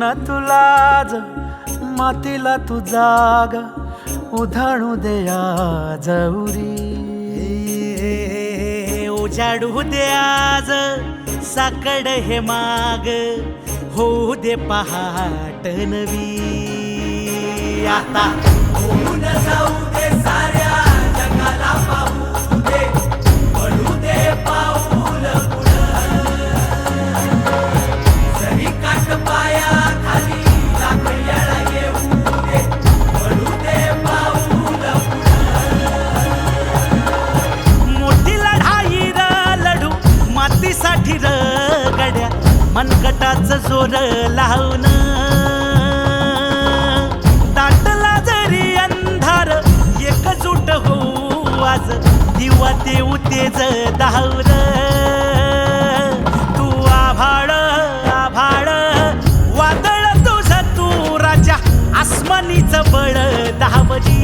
न तुलाज मातीला तू जाग उधाणू दे आज उरी. उजाडू दे आज साकड हे माग होऊ दे पहाट नवी. आता जाऊ दे सारे देऊ तेज दावर तू आभाळ आभाळ. वादळ तुझ तू राजा आसमानीच बळ दावली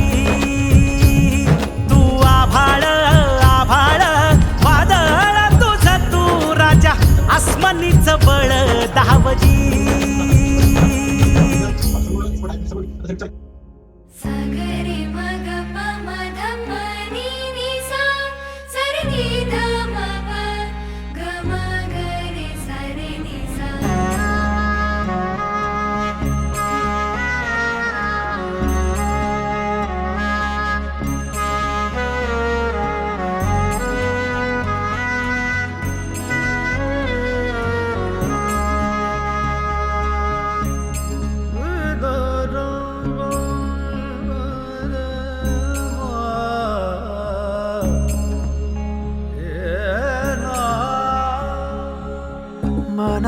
तू आभाळ आभाळ. वादळ तुझ तू राजा आसमानीच बळ दावली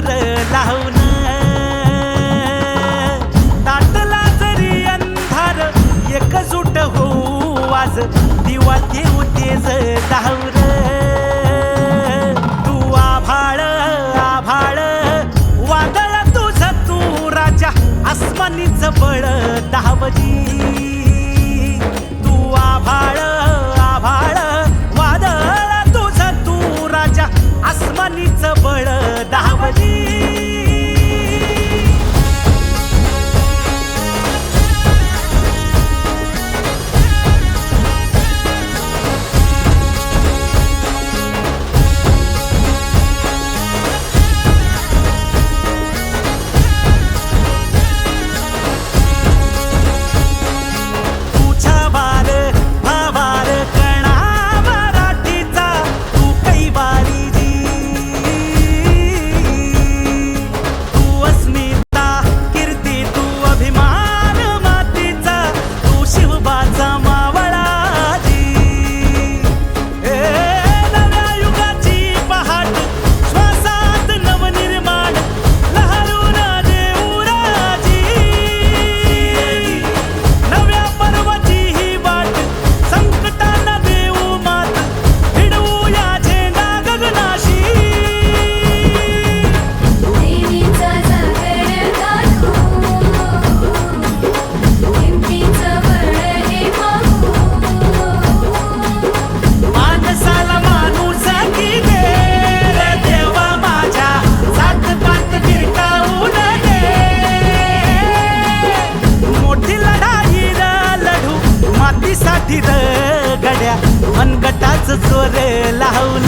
मनकटाच लावून दाटला जरी अंधार एकजूट होऊ आज दिवा देऊ तेज दावर. तू आभाळ आभाळ वादळ तुझ तू राजा आसमानीच बळ दावली. मातीसाठी गड्या मनगटाच चोर लावून.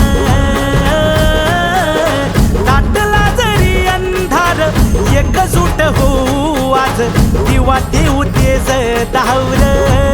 दाटला जरी अंधार एकजूट होऊ आज दिवा ठेवू तेज धावलं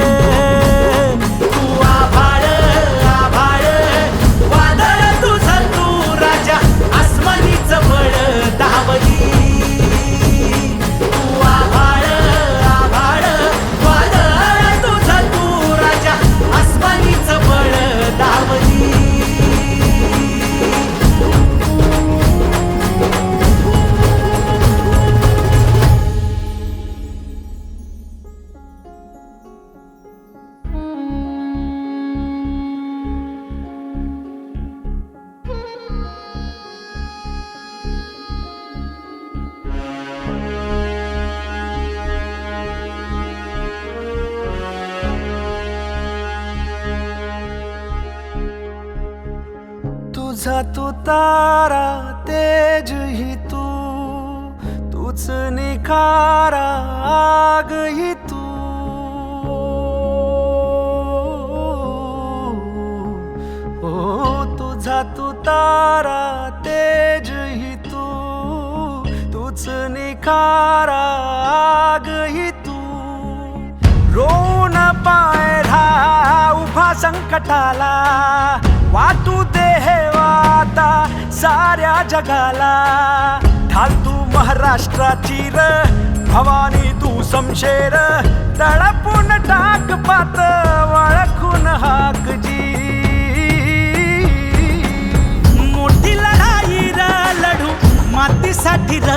तुझा तू तारा तेज ही तू तूच निखारा आग ही तू. ओ तुझा तू तारा तेज ही तू तूच निखारा आग ही तू. रोन पायरा उभा संकटाला वाटू दे हे साऱ्या जगाला. ढाल तू महाराष्ट्राची र भवानी तू समशेर. तळपून टाक पात वळखून हाक जी मोठी लढाई र लढू मातीसाठी र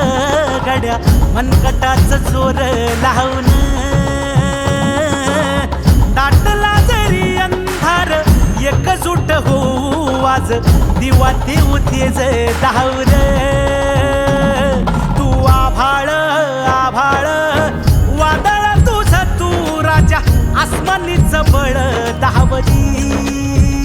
गड्या. मनकटाच जोर लावून हो दिवा देऊ उतेज धावर तू आभाळ आभाळ वादळ तुझ तू राजा आसमानीच बळ धावली.